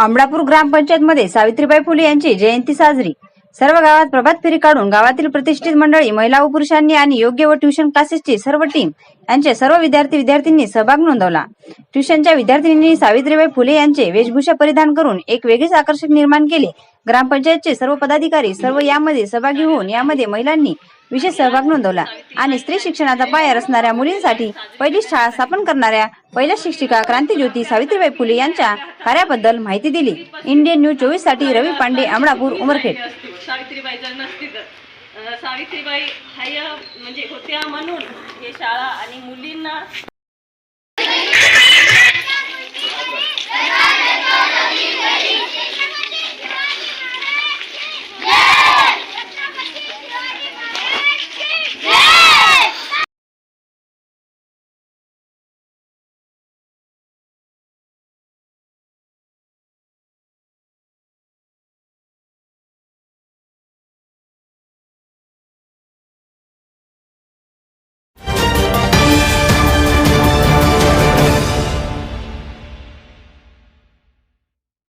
आंबळापूर ग्रामपंचायतमध्ये सावित्रीबाई फुले यांची जयंती साजरी. सर्व गावात प्रभात फेरी काढून गावातील प्रतिष्ठित मंडळी महिला व पुरुषांनी आणि योग्य व ट्युशन क्लासेसची सर्व टीम यांचे सर्व विद्यार्थी विद्यार्थ्यांनी सहभाग नोंदवला. ट्युशनच्या विद्यार्थिनींनी सावित्रीबाई फुले यांचे वेशभूषा परिधान करून एक वेगळीच आकर्षक निर्माण केले. ग्रामपंचायतचे सर्व पदाधिकारी सर्व यामध्ये सहभागी होऊन यामध्ये महिलांनी विशेष सहभाग नोंदवला आणि स्त्री शिक्षणाचा पाया रचणाऱ्या मुलींसाठी पहिली शाळा स्थापन करणाऱ्या पहिल्या शिक्षिका क्रांतीज्योती सावित्रीबाई फुले यांच्या कार्याबद्दल माहिती दिली. इंडियन न्यूज चोवीससाठी रवी पांडे अमळापूर उमरखेड. सावित्रीबाई सावित्रीबाई म्हणजे होत्या म्हणून हे शाळा आणि मुलींना